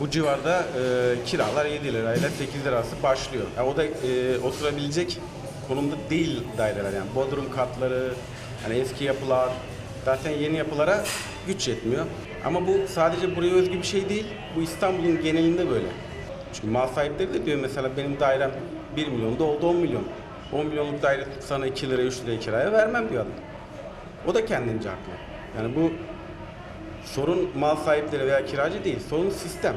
bu civarda e, kiralar 7 lirayla 8 lira arası başlıyor. Ya o da e, oturabilecek konumda değil daireler yani. Bodrum katları, hani eski yapılar, zaten yeni yapılara güç yetmiyor. Ama bu sadece buraya özgü bir şey değil. Bu İstanbul'un genelinde böyle. Çünkü mal sahipleri de diyor mesela benim dairem 1 milyonda oldu 10 milyon. 10 milyonluk daire sana 2 lira 3 liraya kiraya vermem diyor adam. O da kendince haklı. Yani bu sorun mal sahipleri veya kiracı değil, sorun sistem.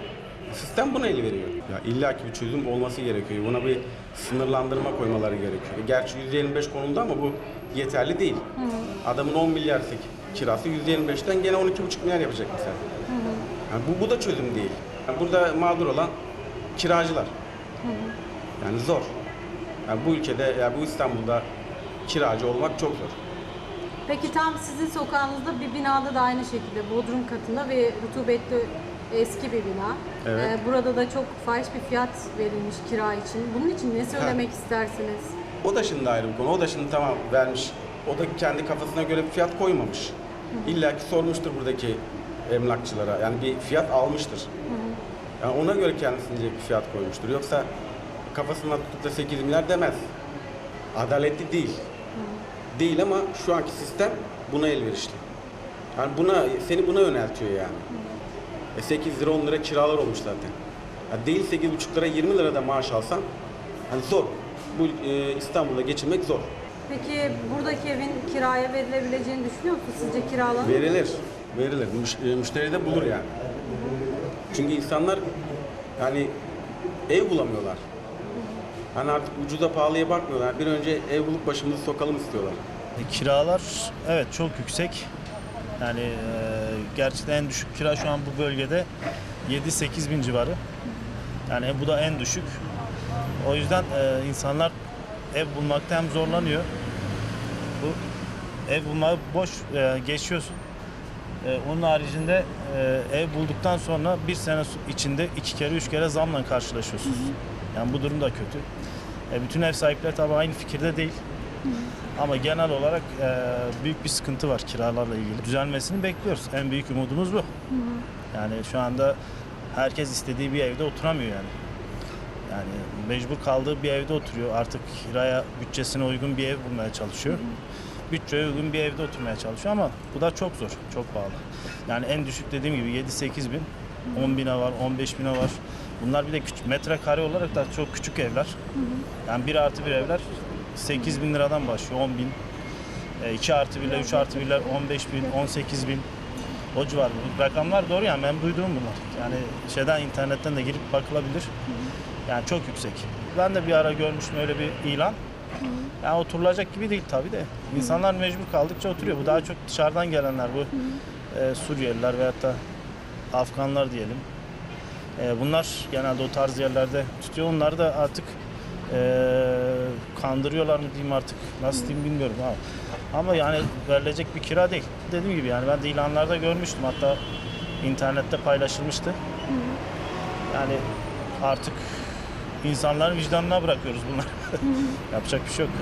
Sistem buna el veriyor. Ya illaki bir çözüm olması gerekiyor. Buna bir sınırlandırma koymaları gerekiyor. Gerçi %25 konuldu ama bu yeterli değil. Adamın 10 milyar kirası %25'ten gene 12,5 milyar yapacak mesela. Yani bu, bu da çözüm değil. Yani burada mağdur olan kiracılar. Yani zor. Yani bu ülkede, ya bu İstanbul'da kiracı olmak çok zor. Peki tam sizin sokağınızda bir binada da aynı şekilde bodrum katında ve rutubetli eski bir bina. Evet. Ee, burada da çok fahiş bir fiyat verilmiş kira için. Bunun için ne söylemek istersiniz? O da şimdi ayrı bir konu. O da şimdi tamam vermiş. O da kendi kafasına göre bir fiyat koymamış. İlla ki sormuştur buradaki emlakçılara. Yani bir fiyat almıştır. Yani ona göre kendisince bir fiyat koymuştur. Yoksa kafasına tutup da 8 milyar demez. Adaletli değil. Değil ama şu anki sistem buna elverişli. Yani buna seni buna yöneltiyor yani. E 8 lira 10 lira kiralar olmuş zaten. Ya değil 8,5 lira 20 lira da maaş alsan hani zor. Bu e, İstanbul'da geçinmek zor. Peki buradaki evin kiraya verilebileceğini düşünüyor musunuz? Sizce kiralanır mı? Verilir. Verilir. Müş- e, müşteri de bulur yani. Çünkü insanlar yani ev bulamıyorlar. Hani artık ucuza pahalıya bakmıyorlar. Bir önce ev bulup başımızı sokalım istiyorlar. E, Kiralar evet çok yüksek. Yani e, gerçekten en düşük kira şu an bu bölgede 7-8 bin civarı. Yani bu da en düşük. O yüzden e, insanlar ev bulmakta hem zorlanıyor. Bu ev bulmayı boş e, geçiyorsun. E, onun haricinde e, ev bulduktan sonra bir sene içinde iki kere üç kere zamla karşılaşıyorsunuz. Yani bu durum da kötü. E, bütün ev sahipleri tabii aynı fikirde değil. Ama genel olarak e, büyük bir sıkıntı var kiralarla ilgili. Düzelmesini bekliyoruz. En büyük umudumuz bu. Yani şu anda herkes istediği bir evde oturamıyor yani. Yani mecbur kaldığı bir evde oturuyor. Artık kiraya bütçesine uygun bir ev bulmaya çalışıyor. Bütçeye uygun bir evde oturmaya çalışıyor ama bu da çok zor, çok pahalı. Yani en düşük dediğim gibi 7-8 bin, 10 bine var, 15 bine var. Bunlar bir de küçük, metrekare olarak da çok küçük evler. Yani 1 artı bir evler 8 bin liradan başlıyor, 10 bin. 2 artı birler, 3 artı birler 15 bin, 18 bin. O civar. Bu rakamlar doğru yani ben duyduğum bunlar. Yani şeyden internetten de girip bakılabilir. Yani çok yüksek. Ben de bir ara görmüştüm öyle bir ilan. Yani oturulacak gibi değil tabii de. İnsanlar mecbur kaldıkça oturuyor. Bu daha çok dışarıdan gelenler bu. e, Suriyeliler veyahut da Afganlar diyelim. E, bunlar genelde o tarz yerlerde tutuyor. Onlar da artık e, kandırıyorlar mı diyeyim artık. Nasıl diyeyim bilmiyorum. Ha. Ama yani verilecek bir kira değil. Dediğim gibi yani ben de ilanlarda görmüştüm. Hatta internette paylaşılmıştı. Yani artık insanların vicdanına bırakıyoruz bunları. Yapacak bir şey yok.